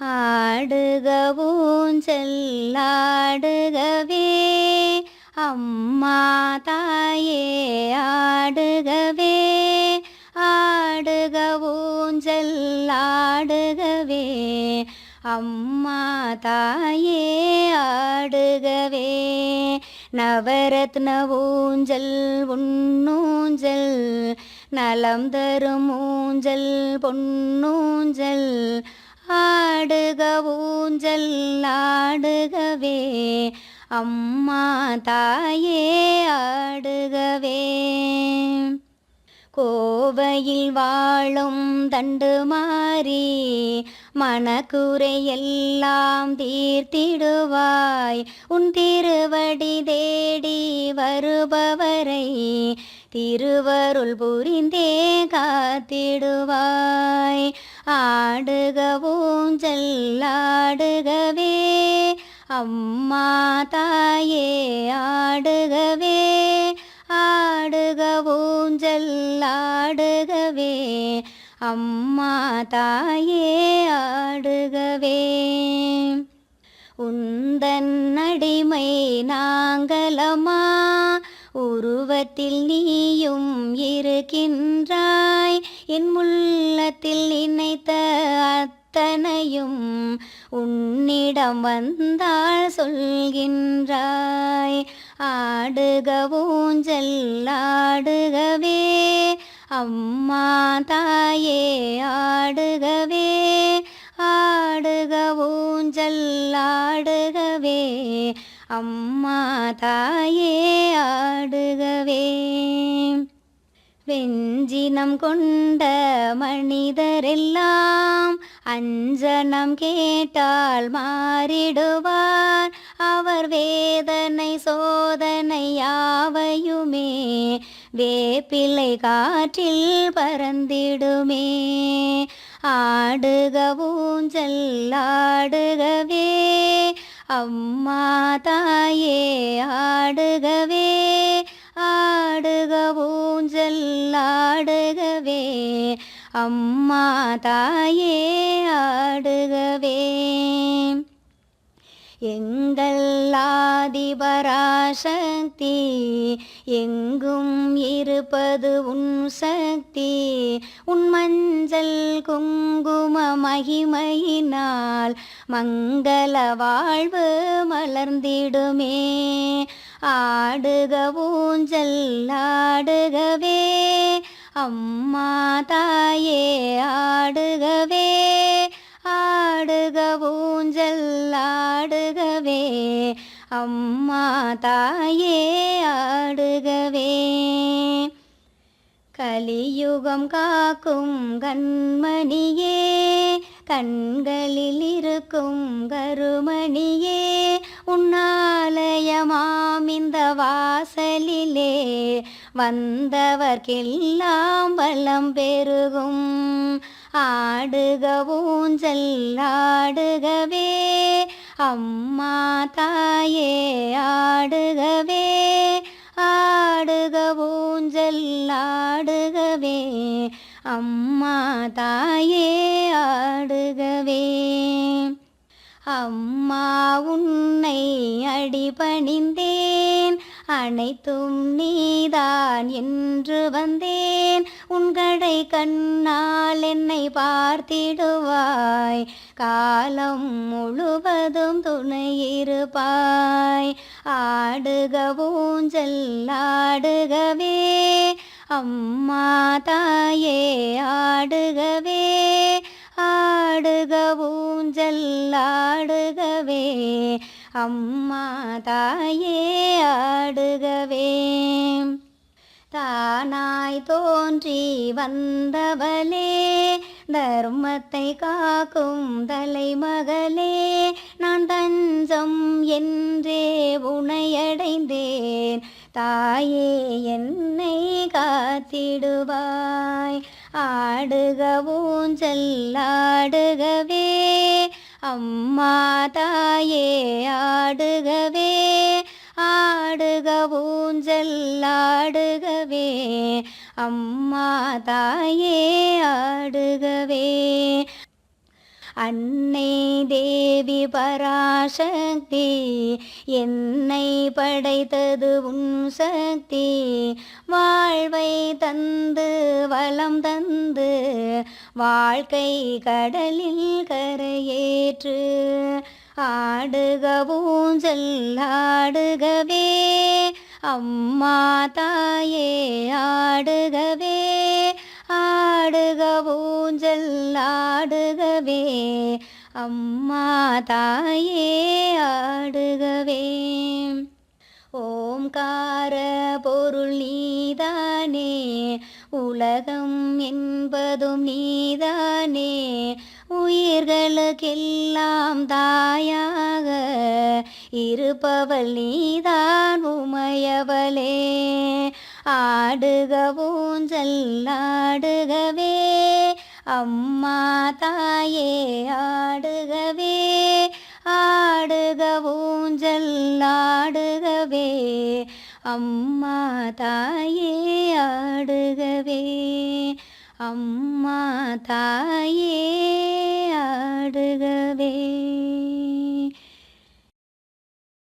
ஆடுகவும் செல்லாடுகவே அம்மா தாயே ஆடுகவே. ஆடுகவும் செல்லாடுகவே அம்மா தாயே ஆடுகவே. நவரத்ன ஊஞ்சல் உண்ணூஞ்சல் நலம் தரும் ஊஞ்சல் பொன்னூஞ்சல். ஆடுக ஊஞ்சல் ஆடுகவே. அம்மா தாயே ஆடுகவே. கோவையில் வாழும் தண்டு மாறி மனக்குறை எல்லாம் தீர்த்திடுவாய். உன் திருவடி தேடி வருபவரை திருவருள் புரிந்தே காத்திடுவாய். ஆடுக ஊஞ்சல் ஆடுகவே. அம்மா தாயே ஆடுகவே. ஆடுக ஊஞ்சல் ஆடுகவே. அம்மா தாயே ஆடுகவே. உந்தன் அடிமை நாங்களமா உருவத்தில் நீயும் இருக்கின்றாய் என் உள்ளத்தில் நினைத்த அத்தனையும் உன்னிடம் வந்தால் சொல்கின்றாய். ஆடுக ஊஞ்சல் ஆடுகவே. அம்மா தாயே ஆடுகவே. ஆடுக ஊஞ்சல் ஆடுகவே. அம்மா தாயே ஆடுகவே. வெஞ்சினம் கொண்ட மனிதரெல்லாம் அஞ்சனம் கேட்டால் மாறிடுவார். அவர் வேதனை சோதனை யாவையுமே வேப்பிலை காற்றில் பறந்திடுமே. ஆடுக ஊஞ்சல் ஆடுகவே அம்மா தாயே ஆடுகவே அம்மா தாயே ஆடுகவே. எங்கல்லாதிபராசக்தி எங்கும் இருப்பது உன் சக்தி. உன் மஞ்சள் குங்கும மகிமையினால் மங்கள வாழ்வு மலர்ந்திடுமே. ஆடுக ஊஞ்சல் ஆடுகவே. அம்மா தாயே ஆடுகவே ஆடுக ஊஞ்சல் ஆடுகவே. அம்மா தாயே ஆடுகவே. கலியுகம் காக்கும் கண்மணியே கண்களில் இருக்கும் கருமணியே உன்னாலயமாம் இந்த வாசலிலே. வந்தவர்க்கெல்லாம் வளம் பெருகும். ஆடுக ஊஞ்சல் ஆடுகவே. அம்மா தாயே ஆடுகவே. ஆடுக ஊஞ்சல் ஆடுகவே. அம்மா தாயே ஆடுகவே. அம்மா உன்னை அடிபணிந்தேன் அனைத்தும் நீதான் என்று வந்தேன். உன்கடை கண்ணால் என்னை பார்த்திடுவாய். காலம் முழுவதும் துணையிருப்பாய் ஆடுக ஊஞ்சல் ஆடுகவே. அம்மா தாயே ஆடுகவே. ஆடுக ஊஞ்சல் ஆடுகவே. அம்மா தாயே ஆடுகவே. தானாய் தோன்றி வந்தவளே தர்மத்தை காக்கும் தலைமகளே. நான் தஞ்சம் என்றே உனையடைந்தேன் தாயே என்னை காத்திடுவாய். ஆடுக ஊஞ்சல் ஆடுகவே. அம்மா தாயே ஆடுகவே ஆடுக ஊஞ்சல் ஆடுகவே அம்மா தாயே ஆடுகவே. அன்னை தேவி பராசக்தி என்னை படைத்தது உன் சக்தி. வாழ்வை தந்து வளம் தந்து வாழ்க்கை கடலில் கரையேற்று. ஆடுக ஊஞ்சல் ஆடுகவே அம்மா தாயே ஆடுகவே. ஊஞ்சல் ஆடுகவே அம்மா தாயே ஆடுகவே. ஓம்கார பொருள் நீதானே உலகம் என்பதும் நீதானே உயிர்களுக்கெல்லாம் தாயாக இருப்பவள் நீதான் உமையவளே. ஆடுக ஊஞ்சல் ஆடுகவே அம்மா தாயே ஆடுகவே ஆடுக ஊஞ்சல் ஆடுகவே. அம்மா தாயே ஆடுகவே. அம்மா தாயே ஆடுகவே.